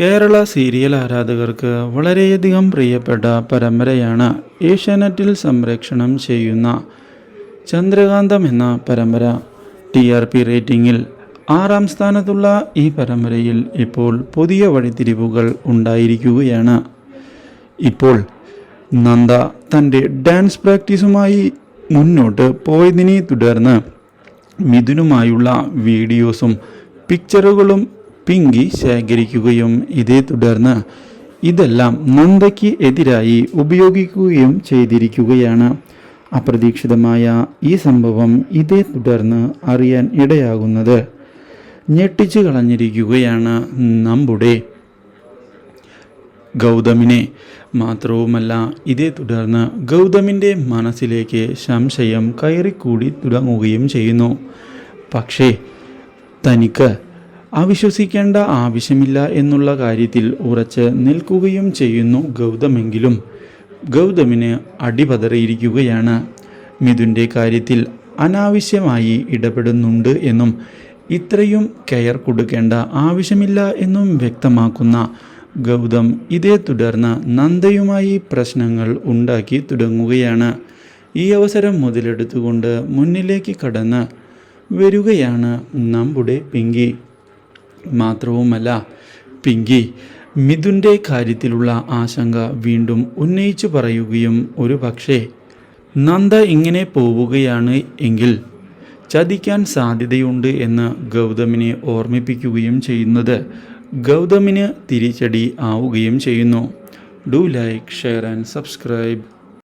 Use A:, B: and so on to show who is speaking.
A: Kerala serial ആരാധകർക്ക് വളരെയധികം പ്രിയപ്പെട്ട പരമ്പരയാണ് ഏഷ്യാനെറ്റിൽ സംരക്ഷണം ചെയ്യുന്ന ചന്ദ്രകാന്തം എന്ന പരമ്പര. ടി ആർ പി റേറ്റിംഗിൽ ആറാം സ്ഥാനത്തുള്ള ഈ പരമ്പരയിൽ ഇപ്പോൾ പുതിയ വഴിത്തിരിവുകൾ ഉണ്ടായിരിക്കുകയാണ്. ഇപ്പോൾ നന്ദ തന്റെ ഡാൻസ് പ്രാക്ടീസുമായി മുന്നോട്ട് പോയതിനെ തുടർന്ന് മിഥുനുമായുള്ള വീഡിയോസും പിക്ചറുകളും പിങ്കി ശേഖരിക്കുകയും ഇതേ തുടർന്ന് ഇതെല്ലാം നന്ദയ്ക്ക് എതിരായി ഉപയോഗിക്കുകയും ചെയ്തിരിക്കുകയാണ്. അപ്രതീക്ഷിതമായ ഈ സംഭവം ഇതേ തുടർന്ന് അറിയാൻ ഇടയാകുന്നത്. ഞെട്ടിച്ചു കളഞ്ഞിരിക്കുകയാണ് നമ്മുടെ ഗൗതമിനെ. മാത്രവുമല്ല ഇതേ തുടർന്ന് ഗൗതമിന്റെ മനസ്സിലേക്ക് സംശയം കയറിക്കൂടി തുടങ്ങുകയും ചെയ്യുന്നു. പക്ഷേ തനിക്ക് അവിശ്വസിക്കേണ്ട ആവശ്യമില്ല എന്നുള്ള കാര്യത്തിൽ ഉറച്ച് നിൽക്കുകയും ചെയ്യുന്നു ഗൗതമെങ്കിലും. ഗൗതമിന് അടിപതറിയിരിക്കുകയാണ്. മിഥുന്റെ കാര്യത്തിൽ അനാവശ്യമായി ഇടപെടുന്നുണ്ട് എന്നും ഇത്രയും കെയർ കൊടുക്കേണ്ട ആവശ്യമില്ല എന്നും വ്യക്തമാക്കുന്ന ഗൗതം ഇതേ തുടർന്ന് നന്ദയുമായി പ്രശ്നങ്ങൾ ഉണ്ടാക്കി തുടങ്ങുകയാണ്. ഈ അവസരം മുതലെടുത്തുകൊണ്ട് മുന്നിലേക്ക് കടന്ന് വരികയാണ് നമ്മുടെ പിങ്കി. മാത്രവുമല്ല പിങ്കി മിഥുന്റെ കാര്യത്തിലുള്ള ആശങ്ക വീണ്ടും ഉന്നയിച്ചു പറയുകയും ഒരു പക്ഷേ നന്ദ ഇങ്ങനെ പോവുകയാണ് എങ്കിൽ ചതിക്കാൻ സാധ്യതയുണ്ട് എന്ന് ഗൗതമിനെ ഓർമ്മിപ്പിക്കുകയും ചെയ്യുന്നത് ഗൗതമിന് തിരിച്ചടി ആവുകയും ചെയ്യുന്നു. Do like share and subscribe.